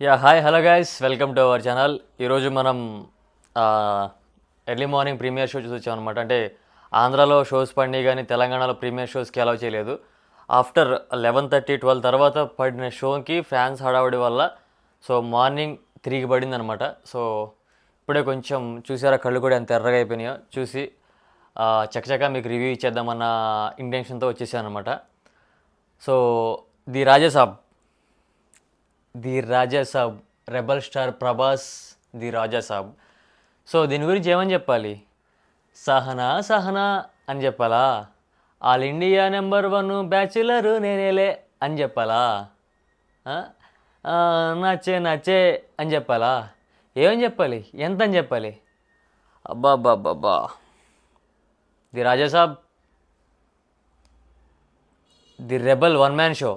Yeah hi hello guys welcome to our channel. ఈరోజు మనం early morning premiere show చూసి వచ్చామన్నమాట అంటే ఆంధ్రాలో షోస్ పడినాయి కానీ తెలంగాణలో ప్రీమియర్ షోస్కి అలౌ చేయలేదు. ఆఫ్టర్ లెవెన్ థర్టీ ట్వెల్వ్ తర్వాత పడిన షోకి ఫ్యాన్స్ హడావుడి వల్ల సో మార్నింగ్ తిరిగి పడింది అనమాట సో ఇప్పుడే కొంచెం చూసారా కళ్ళు కూడా ఎంత ఎర్రగా అయిపోయినాయో. చూసి ఆ, చకచకా మీకు రివ్యూ ఇచ్చేద్దామన్న ఇంటెన్షన్తో వచ్చేసాను అనమాట so the Raja Saab the Raja Saab rebel star Prabhas the Raja Saab. So దీని గురించి ఏమని చెప్పాలి? సహనా సహనా అని చెప్పాలా? All India number one bachelor నేనేలే అని చెప్పాలా? నచ్చే నచ్చే అని చెప్పాలా? ఏమని చెప్పాలి? ఎంత అని చెప్పాలి? అబ్బాబ్బాబ్బా the Raja Saab. The rebel one man show.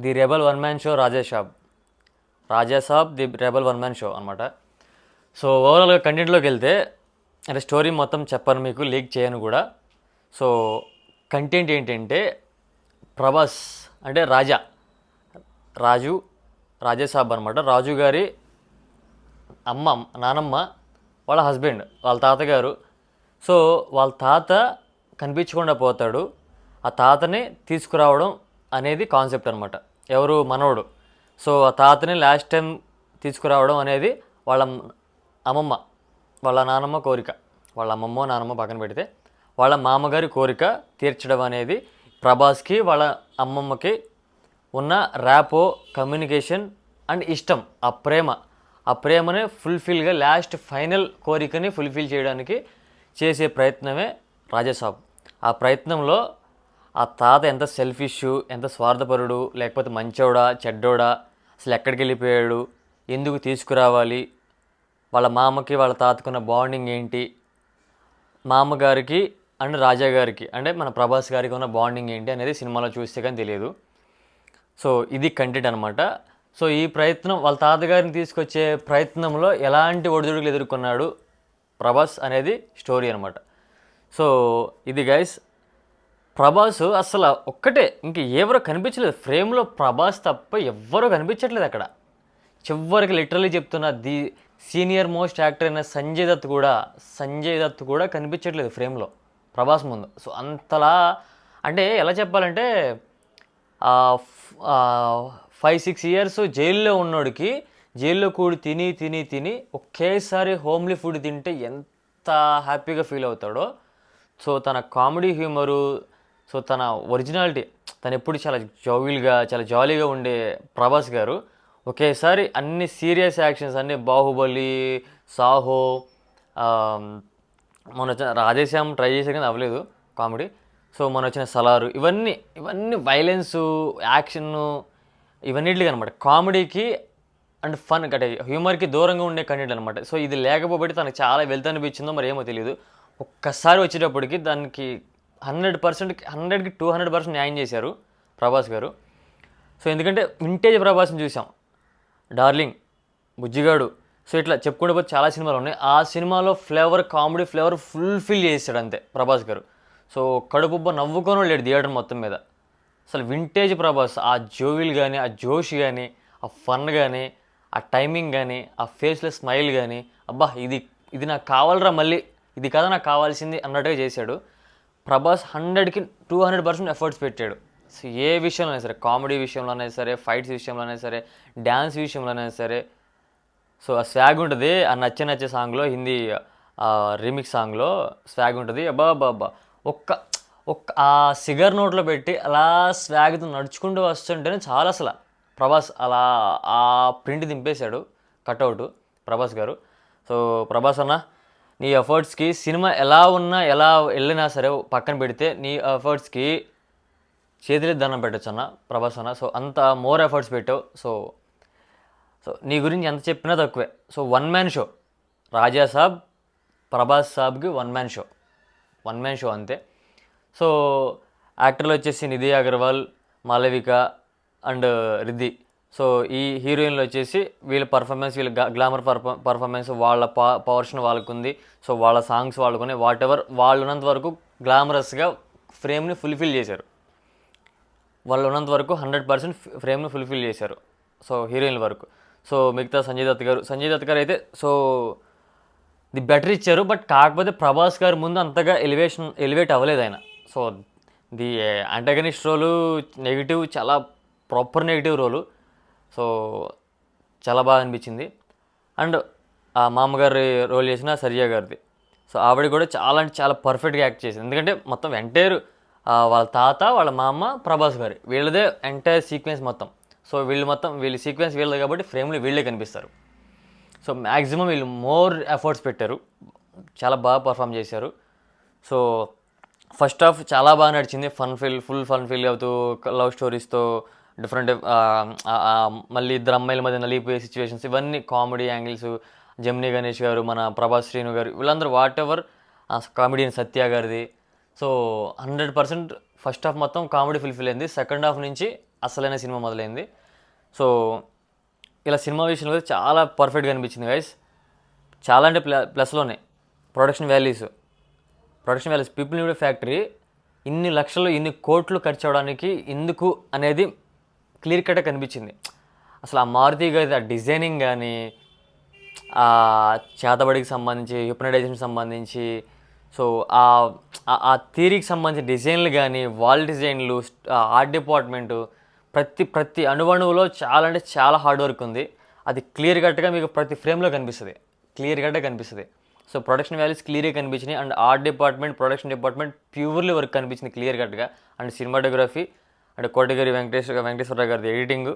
The rebel one man show Raja Saab Raja Saab the rebel one man show అనమాట సో ఓవరాల్గా కంటెంట్లోకి వెళ్తే అంటే స్టోరీ మొత్తం చెప్పను మీకు లీక్ చేయను కూడా. సో కంటెంట్ ఏంటంటే ప్రభాస్ అంటే రాజా. రాజు రాజేసాబ్ అనమాట రాజు గారి అమ్మ నానమ్మ వాళ్ళ హస్బెండ్ వాళ్ళ తాతగారు. సో వాళ్ళ తాత కనిపించకుండా పోతాడు. ఆ తాతని తీసుకురావడం అనేది కాన్సెప్ట్ అనమాట ఎవరు మనవడు. సో ఆ తాతని లాస్ట్ టైం తీసుకురావడం అనేది వాళ్ళ అమ్మమ్మ వాళ్ళ నానమ్మ కోరిక. వాళ్ళ అమ్మమ్మ నానమ్మ పక్కన పెడితే వాళ్ళ మామగారి కోరిక తీర్చడం అనేది ప్రభాస్కి వాళ్ళ అమ్మమ్మకి ఉన్న ర్యాపో కమ్యూనికేషన్ అండ్ ఇష్టం ఆ ప్రేమ. ఆ ప్రేమని ఫుల్ఫిల్గా లాస్ట్ ఫైనల్ కోరికని ఫుల్ఫిల్ చేయడానికి చేసే ప్రయత్నమే రాజసాబ్. ఆ ప్రయత్నంలో ఆ తాత ఎంత సెల్ఫిష్ ఎంత స్వార్థపరుడు లేకపోతే మంచోడా చెడ్డోడా అసలు ఎక్కడికి వెళ్ళిపోయాడు ఎందుకు తీసుకురావాలి వాళ్ళ మామకి వాళ్ళ తాతకున్న బాండింగ్ ఏంటి మామగారికి అండ్ రాజా గారికి అంటే మన ప్రభాస్ గారికి ఉన్న బాండింగ్ ఏంటి అనేది సినిమాలో చూస్తే కానీ తెలియదు. సో ఇది కంటెంట్ అనమాట సో ఈ ప్రయత్నం వాళ్ళ తాతగారిని తీసుకొచ్చే ప్రయత్నంలో ఎలాంటి ఒడిదుడుకులు ఎదుర్కొన్నాడు ప్రభాస్ అనేది స్టోరీ అనమాట సో ఇది గైస్ ప్రభాస్ అసలు ఒక్కటే ఇంక ఎవరో కనిపించలేదు. ఫ్రేమ్లో ప్రభాస్ తప్ప ఎవ్వరూ కనిపించట్లేదు అక్కడ. చివరికి లిటరలీ చెప్తున్నా ది సీనియర్ మోస్ట్ యాక్టర్ అయిన సంజయ్ దత్ కూడా సంజయ్ దత్ కూడా కనిపించట్లేదు ఫ్రేమ్లో ప్రభాస్ ముందు. సో అంతలా అంటే ఎలా చెప్పాలంటే ఫైవ్ సిక్స్ ఇయర్స్ జైల్లో ఉన్నోడికి జైల్లో కూడి తిని తిని తిని ఒకేసారి హోమ్లీ ఫుడ్ తింటే ఎంత హ్యాపీగా ఫీల్ అవుతాడో. సో తన కామెడీ హ్యూమరు సో తన ఒరిజినాలిటీ తను ఎప్పుడు చాలా జోవిల్గా చాలా జాలీగా ఉండే ప్రభాస్ గారు ఒకేసారి అన్ని సీరియస్ యాక్షన్స్ అన్ని బాహుబలి సాహో మన మొన్న వచ్చిన రాధేశ్యామ్ ట్రై చేసే కానీ అవ్వలేదు కామెడీ. సో మొన్న వచ్చిన సలారు ఇవన్నీ ఇవన్నీ వైలెన్స్ యాక్షన్ ఇవన్నిటికి అనమాట. కామెడీకి అండ్ ఫన్ అంటే హ్యూమర్కి దూరంగా ఉండే కంటెంట్ అనమాట. సో ఇది లేకపోబట్టి తనకు చాలా వెళ్తూ అనిపించిందో మరి ఏమో తెలియదు ఒక్కసారి వచ్చేటప్పటికి దానికి హండ్రెడ్ పర్సెంట్కి హండ్రెడ్కి టూ హండ్రెడ్ పర్సెంట్ న్యాయం చేశారు ప్రభాస్ గారు. సో ఎందుకంటే వింటేజ్ ప్రభాస్ని చూసాం. డార్లింగ్ బుజ్జిగాడు. సో ఇట్లా చెప్పుకుంటే పోతే చాలా సినిమాలు ఉన్నాయి. ఆ సినిమాలో ఫ్లేవర్ కామెడీ ఫ్లేవర్ ఫుల్ఫిల్ చేసాడు అంతే ప్రభాస్ గారు. సో కడుపుబ్బ నవ్వుకొని లేడు థియేటర్ మొత్తం మీద. అసలు వింటేజ్ ప్రభాస్ ఆ జోవిల్ కానీ ఆ జోష్ కానీ ఆ ఫన్ కానీ ఆ టైమింగ్ కానీ ఆ ఫేస్లో స్మైల్ కానీ అబ్బా ఇది ఇది నాకు కావాలరా మళ్ళీ ఇది కదా నాకు కావాల్సింది అన్నట్టుగా చేశాడు. ప్రభాస్ హండ్రెడ్కి టూ హండ్రెడ్ పర్సెంట్ ఎఫర్ట్స్ పెట్టాడు. సో ఏ విషయంలోనే సరే కామెడీ విషయంలోనే సరే ఫైట్స్ విషయంలోనే సరే డ్యాన్స్ విషయంలోనే సరే సో ఆ స్వాగ్ ఉంటుంది ఆ నచ్చే నచ్చే సాంగ్లో హిందీ రీమిక్స్ సాంగ్లో స్వాగ్ ఉంటుంది. అబ్బా అబ్బా అబ్బా. ఒక్క ఒక్క ఆ సిగర్ నోట్లో పెట్టి అలా స్వాగ్తో నడుచుకుంటూ వస్తుంటేనే చాలా అసలు. ప్రభాస్ అలా ఆ ప్రింట్ దింపేశాడు కట్అవుట్ ప్రభాస్ గారు. సో ప్రభాస్ అన్న నీ ఎఫర్ట్స్కి సినిమా ఎలా ఉన్నా ఎలా వెళ్ళినా సరే పక్కన పెడితే నీ ఎఫర్ట్స్కి చేతులు దండం పెట్టచ్చు అన్న ప్రభాస్ అన్న. సో అంత మోర్ ఎఫర్ట్స్ పెట్టావు. సో సో నీ గురించి ఎంత చెప్పినా తక్కువే. So one man show Raja Saab Prabhas సాబ్కి one man show one man show అంతే. సో యాక్టర్లు వచ్చేసి Nidhi Agarwal Malavika and uh, Riddhi so ఈ హీరోయిన్లు వచ్చేసి వీళ్ళ పర్ఫార్మెన్స్ వీళ్ళ గ్లామర్ పర్ఫార్మెన్స్ వాళ్ళ పా పవర్షన్ వాళ్ళకు ఉంది సో వాళ్ళ సాంగ్స్ వాళ్ళకుని వాట్ ఎవర్ వాళ్ళు ఉన్నంత వరకు గ్లామరస్గా ఫ్రేమ్ని ఫుల్ఫిల్ చేశారు. వాళ్ళు ఉన్నంత వరకు హండ్రెడ్ పర్సెంట్ ఫ్రేమ్ని ఫుల్ఫిల్ చేశారు. సో హీరోయిన్ల వరకు. సో మిగతా సంజయ్ దత్ గారు సంజయ్ దత్ గారు అయితే సో ది బెటర్ ఇచ్చారు బట్ కాకపోతే ప్రభాస్ గారు ముందు అంతగా ఎలివేషన్ ఎలివేట్ అవ్వలేదు ఆయన. So the antagonist role negative చాలా ప్రాపర్ నెగిటివ్ రోలు సో చాలా బాగా అనిపించింది. అండ్ ఆ మామగారి రోల్ చేసిన సరియా గారిది. సో ఆవిడ కూడా చాలా అంటే చాలా పర్ఫెక్ట్గా యాక్ట్ చేసింది. ఎందుకంటే మొత్తం ఎంటైర్ వాళ్ళ తాత వాళ్ళ మామ ప్రభాస్ గారి వీళ్ళదే ఎంటైర్ సీక్వెన్స్ మొత్తం. సో వీళ్ళు మొత్తం వీళ్ళ సీక్వెన్స్ వీళ్ళది కాబట్టి ఫ్రేమ్లో వీళ్ళే కనిపిస్తారు. సో మ్యాక్సిమం వీళ్ళు మోర్ ఎఫర్ట్స్ పెట్టారు. చాలా బాగా పర్ఫామ్ చేశారు. సో ఫస్ట్ హాఫ్ చాలా బాగా నడిచింది. Fun feel full fun feel అవుతూ లవ్ స్టోరీస్తో డిఫరెంట్ మళ్ళీ ఇద్దరు అమ్మాయిల మధ్య నలిగిపోయే సిచ్యువేషన్స్ ఇవన్నీ కామెడీ యాంగిల్స్ జమినీ గణేష్ గారు మన ప్రభాస్ శ్రీను గారు వీళ్ళందరూ వాట్ ఎవర్ కామెడియన్ సత్య గారిది. So hundred percent first half మొత్తం కామెడీ ఫుల్ఫిల్ అయింది. సెకండ్ హాఫ్ నుంచి అసలైన సినిమా మొదలైంది. సో ఇలా సినిమా విషయంలో చాలా పర్ఫెక్ట్గా అనిపించింది గైస్ చాలా అంటే ప్ల ప్లస్లోనే production values production values people nude factory ఇన్ని లక్షలు ఇన్ని కోట్లు ఖర్చు అవడానికి ఎందుకు అనేది క్లియర్ కట్గా కనిపించింది. అసలు ఆ మారుతి గారి ఆ డిజైనింగ్ కానీ ఆ చేతబడికి సంబంధించి హిప్నటైజేషన్ సంబంధించి సో ఆ ఆ- ఆ థీరీకి సంబంధించిన డిజైన్లు కానీ వాల్ డిజైన్లు ఆర్ట్ డిపార్ట్మెంటు ప్రతి ప్రతి అణువణువులో చాలా అంటే చాలా హార్డ్ వర్క్ ఉంది. అది క్లియర్ కట్గా మీకు ప్రతి ఫ్రేమ్లో కనిపిస్తుంది. క్లియర్ కట్గా కనిపిస్తుంది. సో ప్రొడక్షన్ వాల్యూస్ క్లియర్గా కనిపించినాయి. And art department production department purely work కనిపించింది క్లియర్ కట్గా. అండ్ సినిమాటోగ్రఫీ అంటే కోటగిరి వెంకటేశ్వర వెంకటేశ్వరరావు గారిది ఎడిటింగ్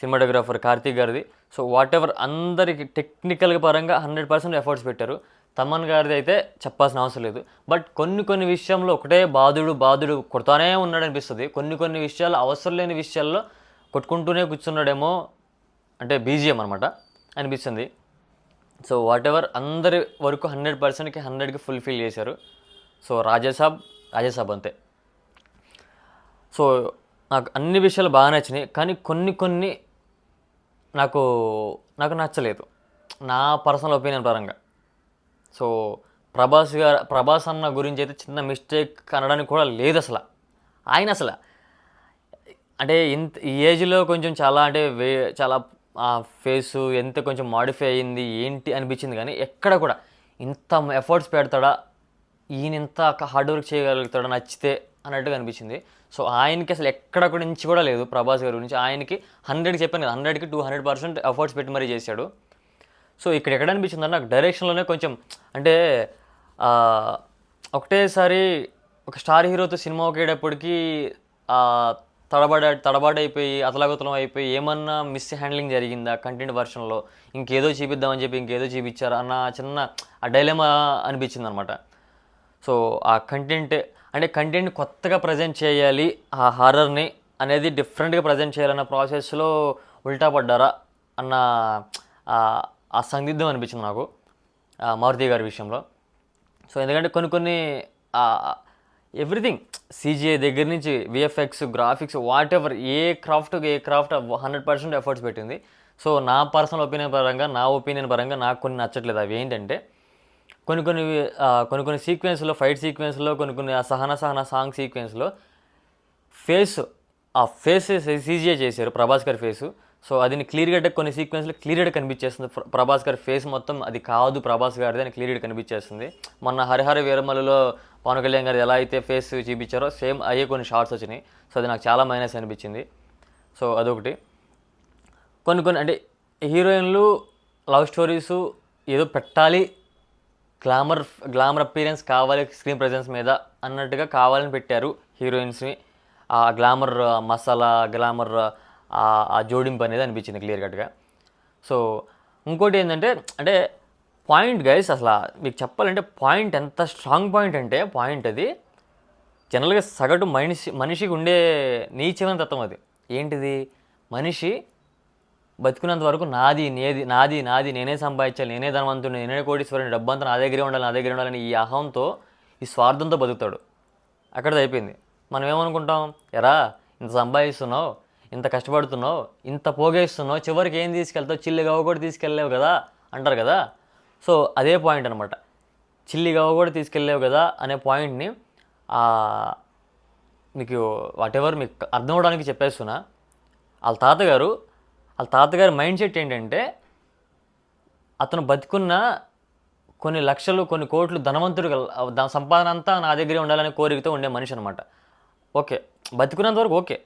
సినిమాటోగ్రాఫర్ కార్తీక్ గారిది. సో వాట్ ఎవర్ అందరికి టెక్నికల్ పరంగా హండ్రెడ్ పర్సెంట్ ఎఫర్ట్స్ పెట్టారు. తమన్ గారిది అయితే చెప్పాల్సిన అవసరం లేదు. బట్ కొన్ని కొన్ని విషయంలో ఒకటే బాధుడు బాధుడు కొడతానే ఉన్నాడు అనిపిస్తుంది కొన్ని కొన్ని విషయాలు అవసరం లేని విషయాల్లో కొట్టుకుంటూనే కూర్చున్నాడేమో అంటే బీజిఎం అనమాట అనిపిస్తుంది. సో వాట్ ఎవర్ అందరి వరకు హండ్రెడ్ పర్సెంట్కి హండ్రెడ్కి ఫుల్ఫిల్ చేశారు. సో రాజాసాబ్ రాజాసాబ్ అంతే. సో నాకు అన్ని విషయాలు బాగా నచ్చినాయి కానీ కొన్ని కొన్ని నాకు నాకు నచ్చలేదు. నా పర్సనల్ ఒపీనియన్ పరంగా. సో ప్రభాస్ గారు ప్రభాస్ అన్న గురించి అయితే చిన్న మిస్టేక్ అనడానికి కూడా లేదు అసలు. ఆయన అసలు. అంటే ఇంత ఈ ఏజ్లో కొంచెం చాలా అంటే వే చాలా ఆ ఫేసు ఎంత కొంచెం మాడిఫై అయ్యింది ఏంటి అనిపించింది కానీ ఎక్కడ కూడా ఇంత ఎఫర్ట్స్ పెడతాడా ఈయన ఇంత హార్డ్ వర్క్ చేయగలుగుతాడా నచ్చితే అన్నట్టుగా అనిపించింది సో ఆయనకి అసలు ఎక్కడ నుంచి కూడా లేదు ప్రభాస్ గారి గురించి. ఆయనకి హండ్రెడ్కి చెప్పాను కదా హండ్రెడ్కి టూ హండ్రెడ్ పర్సెంట్ ఎఫర్ట్స్ పెట్టి మరీ చేశాడు. సో ఇక్కడ ఎక్కడ అనిపించింది నాకు డైరెక్షన్లోనే కొంచెం అంటే ఒకటేసారి ఒక స్టార్ హీరోతో సినిమా ఒకేటప్పటికి తడబడ తడబాటైపోయి అతలాగతలం అయిపోయి ఏమన్నా మిస్ హ్యాండ్లింగ్ జరిగిందా కంటెంట్ వర్షన్లో ఇంకేదో చూపిద్దామని చెప్పి ఇంకేదో చూపించారా అన్న చిన్న ఆ డైలమా అనిపించింది అనమాట సో ఆ కంటెంట్ అంటే కంటెంట్ కొత్తగా ప్రజెంట్ చేయాలి ఆ హారర్ని అనేది డిఫరెంట్గా ప్రజెంట్ చేయాలన్న ప్రాసెస్లో ఉల్టా పడ్డారా అన్న ఆ- సందిగ్ధం అనిపించింది నాకు ఆ మారుతి గారి విషయంలో. సో ఎందుకంటే కొన్ని కొన్ని ఎవ్రీథింగ్ సీజీఐ దగ్గర నుంచి విఎఫ్ఎక్స్ గ్రాఫిక్స్ వాట్ ఎవర్ ఏ క్రాఫ్ట్ ఏ క్రాఫ్ట్ హండ్రెడ్ పర్సెంట్ ఎఫర్ట్స్ పెట్టింది. సో నా పర్సనల్ ఒపీనియన్ పరంగా నా ఒపీనియన్ పరంగా నాకు కొన్ని నచ్చట్లేదు. అవి ఏంటంటే కొన్ని కొన్ని కొన్ని కొన్ని సీక్వెన్స్లో ఫైట్ సీక్వెన్స్లో కొన్ని కొన్ని ఆ సహన సహన సాంగ్ సీక్వెన్స్లో ఫేస్ ఆ ఫేస్ సీజీఏ చేశారు ప్రభాస్ గారి ఫేస్ సో అది క్లియర్గా కొన్ని సీక్వెన్స్లో క్లియర్గా కనిపించేస్తుంది. ప్రభాస్ గారి ఫేస్ మొత్తం అది కాదు ప్రభాస్ గారిది అని క్లియర్గా కనిపించేస్తుంది. మొన్న హరిహర వీరమలలో పవన్ కళ్యాణ్ గారు ఎలా అయితే ఫేస్ చూపించారో సేమ్ అయ్యే కొన్ని షార్ట్స్ వచ్చినాయి. సో అది నాకు చాలా మైనస్ అనిపించింది. సో అదొకటి. కొన్ని కొన్ని అంటే హీరోయిన్లు లవ్ స్టోరీస్ ఏదో పెట్టాలి గ్లామర్ గ్లామర్ అపీరెన్స్ కావాలి స్క్రీన్ ప్రజెన్స్ మీద అన్నట్టుగా కావాలని పెట్టారు హీరోయిన్స్ని ఆ గ్లామర్ మసాలా గ్లామర్ ఆ జోడింపు అనేది అనిపించింది క్లియర్ కట్గా. సో ఇంకోటి ఏంటంటే అంటే పాయింట్ గైస్ అసలు మీకు చెప్పాలంటే పాయింట్ ఎంత స్ట్రాంగ్ పాయింట్ అంటే పాయింట్ అది జనరల్గా సగటు మనిషి మనిషికి ఉండే నీచమైన తత్వం అది. ఏంటిది? మనిషి బతుకున్నంత వరకు నాది నేది నాది నాది నేనే సంపాదించాలి నేనే ధనవంతుడు నేనే కోటీశ్వరుని డబ్బంతా నా దగ్గరే ఉండాలి నా దగ్గరే ఉండాలని ఈ అహంతో ఈ స్వార్థంతో బతుకుతాడు. అక్కడది అయిపోయింది. మనం ఏమనుకుంటాం? ఎరా ఇంత సంపాదిస్తున్నావు ఇంత కష్టపడుతున్నావు ఇంత పోగేస్తున్నావు చివరికి ఏం తీసుకెళ్తావు? చిల్లి గవ్వ కూడా తీసుకెళ్ళలేవు కదా? అంటారు కదా? సో అదే పాయింట్ అనమాట చిల్లి గవ్వ కూడా తీసుకెళ్ళలేవు కదా? అనే పాయింట్ని మీకు వాటెవర్ మీకు అర్థం అవడానికి చెప్పేస్తున్నా. వాళ్ళ తాతగారు వాళ్ళ తాతగారి మైండ్ సెట్ ఏంటంటే అతను బతికున్న కొన్ని లక్షలు కొన్ని కోట్లు ధనవంతుడు గల- సంపాదన అంతా నా దగ్గరే ఉండాలనే కోరికతో ఉండే మనిషి అనమాట ఓకే. బతికున్నంత వరకు ఓకే.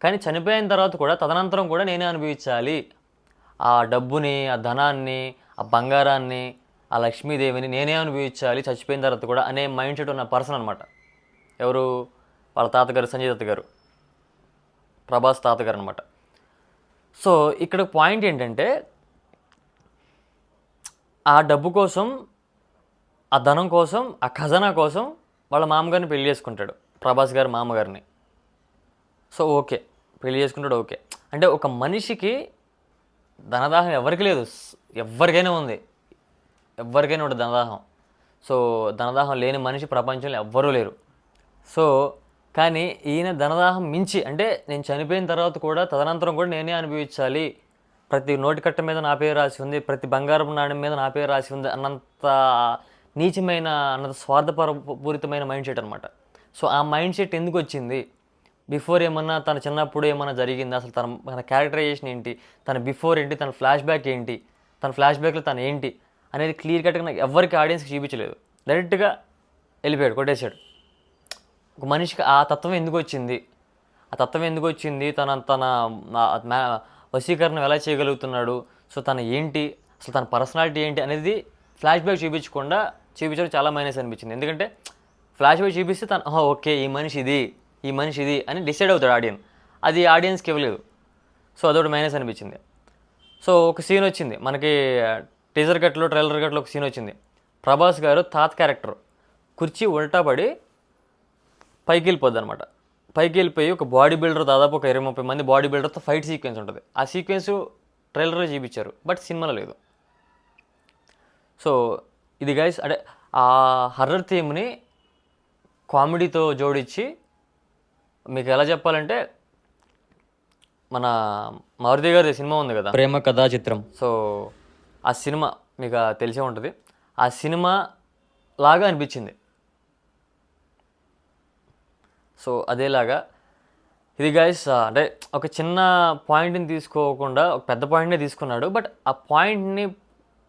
కానీ చనిపోయిన తర్వాత కూడా తదనంతరం కూడా నేనే అనుభవించాలి. ఆ డబ్బుని ఆ ధనాన్ని ఆ బంగారాన్ని ఆ లక్ష్మీదేవిని నేనే అనుభవించాలి చచ్చిపోయిన తర్వాత కూడా అనే మైండ్ సెట్ ఉన్న పర్సన్ అనమాట ఎవరు? వాళ్ళ తాతగారు సంజయ్ దత్ గారు ప్రభాస్ తాతగారు అనమాట సో ఇక్కడ పాయింట్ ఏంటంటే ఆ డబ్బు కోసం ఆ ధనం కోసం ఆ ఖజానా కోసం వాళ్ళ మామగారిని పెళ్ళి చేసుకుంటాడు. ప్రభాస్ గారి మామగారిని. సో ఓకే పెళ్ళి చేసుకుంటాడు ఓకే. అంటే ఒక మనిషికి ధనదాహం ఎవరికి లేదు. ఎవరికైనా ఉంది. ఎవరికైనా ఉంటుంది ధనదాహం. సో ధనదాహం లేని మనిషి ప్రపంచంలో ఎవ్వరూ లేరు. సో కానీ ఈయన ధనదాహం మించి అంటే నేను చనిపోయిన తర్వాత కూడా తదనంతరం కూడా నేనే అనుభవించాలి. ప్రతి నోటి కట్ట మీద నా పేరు రాసి ఉంది ప్రతి బంగారం నాణ్యం మీద నా పేరు రాసి ఉంది అన్నంత నీచమైన అన్నంత స్వార్థపరపూరితమైన మైండ్ సెట్ అనమాట సో ఆ మైండ్ సెట్ ఎందుకు వచ్చింది? బిఫోర్ ఏమన్నా తన చిన్నప్పుడు ఏమన్నా జరిగింది? అసలు తన తన క్యారెక్టరైజేషన్ ఏంటి? తన బిఫోర్ ఏంటి? తన ఫ్లాష్ బ్యాక్ ఏంటి? తన ఫ్లాష్ బ్యాక్లో తను ఏంటి? అనేది క్లియర్ కట్గా నాకు ఎవరికి ఆడియన్స్కి చూపించలేదు. డైరెక్ట్గా వెళ్ళిపోయాడు కొట్టేశాడు. ఒక మనిషికి ఆ తత్వం ఎందుకు వచ్చింది ఆ తత్వం ఎందుకు వచ్చింది తన తన మ్యా- వశీకరణం ఎలా చేయగలుగుతున్నాడు? సో తన ఏంటి? అసలు తన పర్సనాలిటీ ఏంటి అనేది ఫ్లాష్ బ్యాక్ చూపించకుండా చూపించడం చాలా మైనస్ అనిపించింది. ఎందుకంటే ఫ్లాష్ బ్యాక్ చూపిస్తే తను ఓకే ఈ మనిషి ఇది ఈ మనిషి ఇది అని డిసైడ్ అవుతాడు ఆడియన్. అది ఆడియన్స్కి ఇవ్వలేదు. సో అదొకటి మైనస్ అనిపించింది. సో ఒక సీన్ వచ్చింది. మనకి టీజర్ కట్లో ట్రైలర్ కట్లో ఒక సీన్ వచ్చింది. ప్రభాస్ గారు తాత్ క్యారెక్టర్. కుర్చీ ఉల్టా పడి పైకి వెళ్ళిపోద్ది అనమాట. పైకి వెళ్ళిపోయి ఒక బాడీ బిల్డర్ దాదాపు ఒక ఇరవై ముప్పై మంది బాడీ బిల్డర్తో ఫైట్ సీక్వెన్స్ ఉంటుంది. ఆ సీక్వెన్స్ ట్రైలర్లో చూపించారు బట్ సినిమాలో లేదు. సో ఇది గైస్ అంటే ఆ హర్రర్ థీమ్ని కామెడీతో జోడించి మీకు ఎలా చెప్పాలంటే మన మారుతి గారి సినిమా ఉంది కదా? ప్రేమ కథా చిత్రం. సో ఆ సినిమా మీకు తెలిసే ఉంటుంది. ఆ సినిమా లాగా అనిపించింది. సో అదేలాగా ఇది గైస్ అంటే ఒక చిన్న పాయింట్ని తీసుకోకుండా ఒక పెద్ద పాయింట్నే తీసుకున్నాడు. బట్ ఆ పాయింట్ని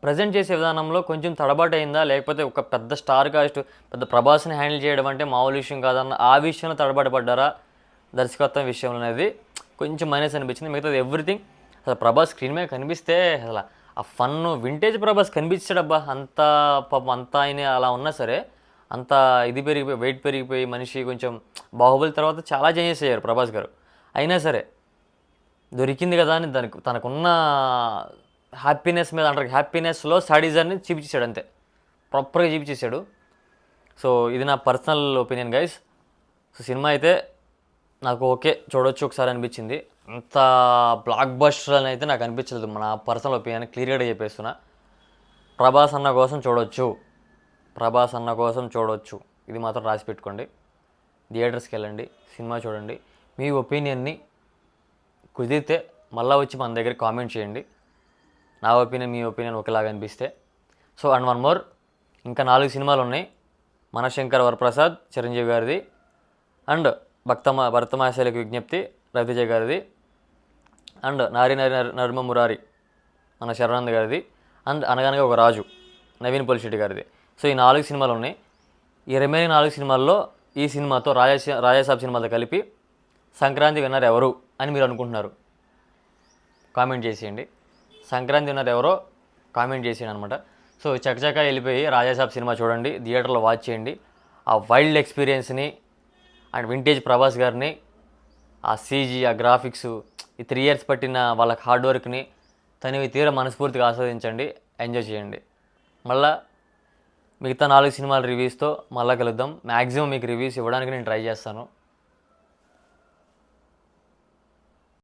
ప్రజెంట్ చేసే విధానంలో కొంచెం తడబాటు అయిందా? లేకపోతే ఒక పెద్ద స్టార్ కాస్ట్ పెద్ద ప్రభాస్ని హ్యాండిల్ చేయడం అంటే మామూలు విషయం కాదన్న ఆ విషయంలో తడబాటు పడ్డారా? దర్శకత్వం విషయంలో అనేది కొంచెం మైనస్ అనిపించింది. మిగతాది ఎవ్రీథింగ్ అసలు ప్రభాస్ స్క్రీన్ మీద కనిపిస్తే అసలు ఆ ఫన్ వింటేజ్ ప్రభాస్ కనిపించాడబ్బా. అంత పాపం అంత ఆయన అలా ఉన్నా సరే అంత ఇది పెరిగిపోయి వెయిట్ పెరిగిపోయి మనిషి కొంచెం బాహుబలి తర్వాత చాలా చేంజెస్ అయ్యారు ప్రభాస్ గారు. అయినా సరే దొరికింది కదా అని దానికి తనకున్న హ్యాపీనెస్ మీద అంటారు హ్యాపీనెస్లో సాడీజాన్ని చూపించాడు అంతే. ప్రాపర్గా చూపించేశాడు. సో ఇది నా personal opinion guys so cinema అయితే నాకు ఓకే చూడొచ్చు ఒకసారి అనిపించింది. అంత బ్లాక్ బస్టర్ అని అయితే నాకు అనిపించలేదు నా పర్సనల్ ఒపీనియన్ క్లియర్గా చెప్పేస్తున్నా. ప్రభాస్ అన్న కోసం చూడొచ్చు. ప్రభాస్ అన్న కోసం చూడవచ్చు ఇది మాత్రం రాసి పెట్టుకోండి. థియేటర్స్కి వెళ్ళండి సినిమా చూడండి. మీ ఒపీనియన్ని కుదిరితే మళ్ళీ వచ్చి మన దగ్గర కామెంట్ చేయండి. నా ఒపీనియన్ మీ ఒపీనియన్ ఒకలాగా అనిపిస్తే. సో అండ్ వన్ మోర్ ఇంకా నాలుగు సినిమాలు ఉన్నాయి. మనశంకర్ వరప్రసాద్ చిరంజీవి గారిది అండ్ భక్తమ భరతమాశైలకు విజ్ఞప్తి రవితేజ గారిది అండ్ నారి నారి నర్మ మురారి మన శరణానంద్ గారిది అండ్ అనగనగా ఒక రాజు నవీన్ పొలిశెట్టి గారిది. సో ఈ నాలుగు సినిమాలు ఉన్నాయి. ఈ రిమైనింగ్ నాలుగు సినిమాల్లో ఈ సినిమాతో రాజా రాజాసాబ్ సినిమాతో కలిపి సంక్రాంతి విన్నర్ ఎవరు అని మీరు అనుకుంటున్నారు? కామెంట్ చేసేయండి. సంక్రాంతి విన్నర్ ఎవరో కామెంట్ చేసేయండి అనమాట సో చకచక వెళ్ళిపోయి రాజాసాబ్ సినిమా చూడండి థియేటర్లో వాచ్ చేయండి. ఆ వైల్డ్ ఎక్స్పీరియన్స్ని అండ్ వింటేజ్ ప్రభాస్ గారిని ఆ సీజీ ఆ గ్రాఫిక్స్ ఈ త్రీ ఇయర్స్ పట్టిన వాళ్ళకి హార్డ్ వర్క్ని తనివి తీర మనస్ఫూర్తిగా ఆస్వాదించండి. ఎంజాయ్ చేయండి. మళ్ళా మిగతా నాలుగు సినిమాల రివ్యూస్తో మళ్ళీ కలుద్దాం. మ్యాక్సిమం మీకు రివ్యూస్ ఇవ్వడానికి నేను ట్రై చేస్తాను.